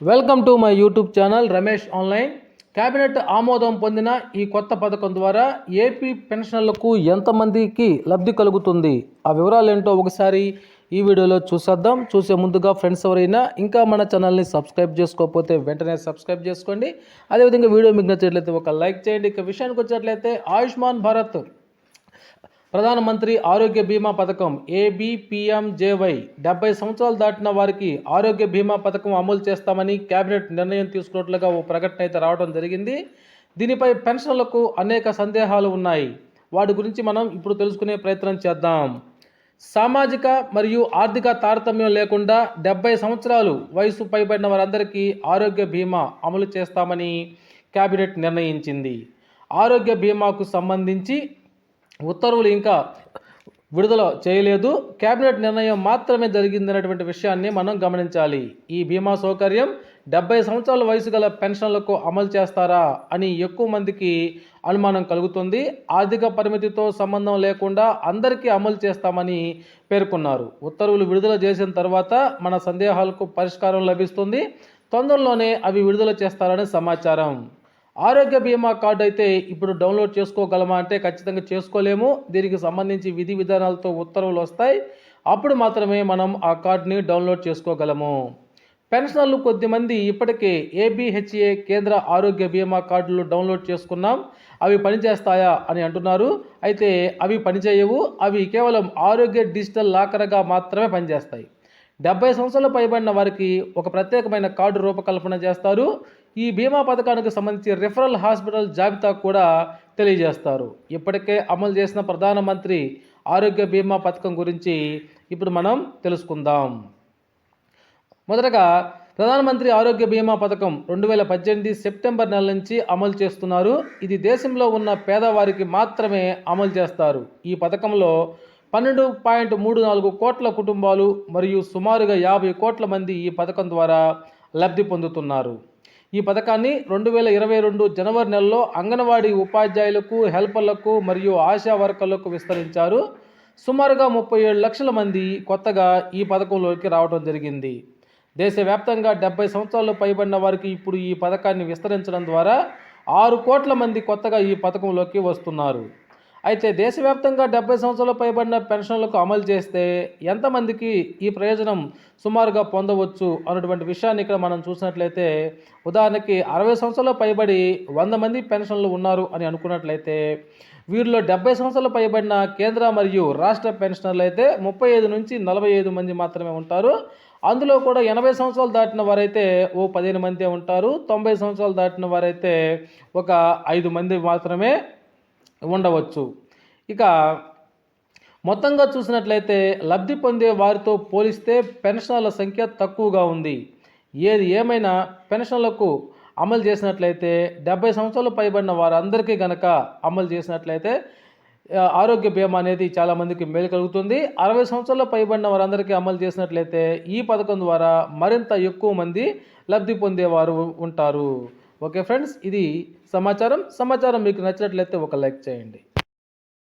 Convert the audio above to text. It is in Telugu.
Welcome to my YouTube channel Ramesh online. Cabinet ఆమోదం పొందిన ఈ కొత్త పథకం ద్వారా ఏపీ పెన్షనర్లకు ఎంతమందికి లబ్ధి కలుగుతుంది? ఆ వివరాలు ఏంటో ఒకసారి ఈ వీడియోలో చూసేద్దాం. చూసే ముందుగా ఫ్రెండ్స్ ఎవరైనా ఇంకా మన ఛానల్ని సబ్స్క్రైబ్ చేసుకోకపోతే వెంటనే సబ్స్క్రైబ్ చేసుకోండి. అదేవిధంగా వీడియో మీకు నచ్చినట్లయితే ఒక లైక్ చేయండి. ఇక విషయానికి వచ్చినట్లయితే ఆయుష్మాన్ భారత్ ప్రధానమంత్రి ఆరోగ్య బీమా పథకం ఏబిపిఎంజేవై డెబ్బై సంవత్సరాలు దాటిన వారికి ఆరోగ్య బీమా పథకం అమలు చేస్తామని కేబినెట్ నిర్ణయం తీసుకున్నట్లుగా ఓ ప్రకటన అయితే రావడం జరిగింది. దీనిపై పెన్షన్లకు అనేక సందేహాలు ఉన్నాయి. వాటి గురించి మనం ఇప్పుడు తెలుసుకునే ప్రయత్నం చేద్దాం. సామాజిక మరియు ఆర్థిక తారతమ్యం లేకుండా డెబ్బై సంవత్సరాలు వయసు పైబడిన వారందరికీ ఆరోగ్య బీమా అమలు చేస్తామని కేబినెట్ నిర్ణయించింది. ఆరోగ్య బీమాకు సంబంధించి ఉత్తర్వులు ఇంకా విడుదల చేయలేదు. కేబినెట్ నిర్ణయం మాత్రమే జరిగిందనేటువంటి విషయాన్ని మనం గమనించాలి. ఈ బీమా సౌకర్యం డెబ్బై సంవత్సరాల వయసు గల పెన్షన్లకు అమలు చేస్తారా అని ఎక్కువ మందికి అనుమానం కలుగుతుంది. ఆర్థిక పరిమితితో సంబంధం లేకుండా అందరికీ అమలు చేస్తామని పేర్కొన్నారు. ఉత్తర్వులు విడుదల చేసిన తర్వాత మన సందేహాలకు పరిష్కారం లభిస్తుంది. తొందరలోనే అవి విడుదల చేస్తారని సమాచారం. ఆరోగ్య బీమా కార్డు అయితే ఇప్పుడు డౌన్లోడ్ చేసుకోగలమా అంటే ఖచ్చితంగా చేసుకోలేము. దీనికి సంబంధించి విధి విధానాలతో ఉత్తర్వులు వస్తాయి. అప్పుడు మాత్రమే మనం ఆ కార్డుని డౌన్లోడ్ చేసుకోగలము. పెన్షనర్లు కొద్దిమంది ఇప్పటికే ఏబిహెచ్ఏ కేంద్ర ఆరోగ్య బీమా కార్డులు డౌన్లోడ్ చేసుకున్నాం. అవి పనిచేస్తాయా అని అంటున్నారు. అయితే అవి పనిచేయవు. అవి కేవలం ఆరోగ్య డిజిటల్ లాకర్గా మాత్రమే పనిచేస్తాయి. డెబ్బై సంవత్సరాలు పైబడిన వారికి ఒక ప్రత్యేకమైన కార్డు రూపకల్పన చేస్తారు. ఈ బీమా పథకానికి సంబంధించి రిఫరల్ హాస్పిటల్ జాబితా కూడా తెలియజేస్తారు. ఇప్పటికే అమలు చేసిన ప్రధానమంత్రి ఆరోగ్య బీమా పథకం గురించి ఇప్పుడు మనం తెలుసుకుందాం. మొదటగా ప్రధానమంత్రి ఆరోగ్య బీమా పథకం రెండు వేల పద్దెనిమిది సెప్టెంబర్ నెల నుంచి అమలు చేస్తున్నారు. ఇది దేశంలో ఉన్న పేదవారికి మాత్రమే అమలు చేస్తారు. ఈ పథకంలో పన్నెండు పాయింట్ మూడు నాలుగు కోట్ల కుటుంబాలు మరియు సుమారుగా యాభై కోట్ల మంది ఈ పథకం ద్వారా లబ్ధి పొందుతున్నారు. ఈ పథకాన్ని రెండు వేల ఇరవై రెండు జనవరి నెలలో అంగన్వాడీ ఉపాధ్యాయులకు హెల్పర్లకు మరియు ఆశా వర్కర్లకు విస్తరించారు. సుమారుగా ముప్పై ఏడు లక్షల మంది కొత్తగా ఈ పథకంలోకి రావడం జరిగింది. దేశవ్యాప్తంగా డెబ్బై సంవత్సరాలు పైబడిన వారికి ఇప్పుడు ఈ పథకాన్ని విస్తరించడం ద్వారా ఆరు కోట్ల మంది కొత్తగా ఈ పథకంలోకి వస్తున్నారు. అయితే దేశవ్యాప్తంగా డెబ్బై సంవత్సరాలు పైబడిన పెన్షన్లకు అమలు చేస్తే ఎంతమందికి ఈ ప్రయోజనం సుమారుగా పొందవచ్చు అన్నటువంటి విషయాన్ని ఇక్కడ మనం చూసినట్లయితే ఉదాహరణకి అరవై సంవత్సరాలు పైబడి వంద మంది పెన్షన్లు ఉన్నారు అని అనుకున్నట్లయితే వీరిలో డెబ్బై సంవత్సరాలు పైబడిన కేంద్ర మరియు రాష్ట్ర పెన్షనర్లు అయితే ముప్పై ఐదు నుంచి నలభై ఐదు మంది మాత్రమే ఉంటారు. అందులో కూడా ఎనభై సంవత్సరాలు దాటిన వారైతే ఓ పదిహేను మంది ఉంటారు. తొంభై సంవత్సరాలు దాటిన వారైతే ఒక ఐదు మంది మాత్రమే ఉండవచ్చు. ఇక మొత్తంగా చూసినట్లయితే లబ్ధి పొందే వారితో పోలిస్తే పెన్షనర్ల సంఖ్య తక్కువగా ఉంది. ఏది ఏమైనా పెన్షన్లకు అమలు చేసినట్లయితే డెబ్బై సంవత్సరాలు పైబడిన వారందరికీ గనక అమలు చేసినట్లయితే ఆరోగ్య బీమా అనేది చాలామందికి మేలు కలుగుతుంది. అరవై సంవత్సరాల పైబడిన వారందరికీ అమలు చేసినట్లయితే ఈ పథకం ద్వారా మరింత ఎక్కువ మంది లబ్ధి పొందేవారు ఉంటారు. ఓకే ఫ్రెండ్స్ ఇది సమాచారం. సమాచారం మీకు నచ్చినట్లయితే ఒక లైక్ చేయండి.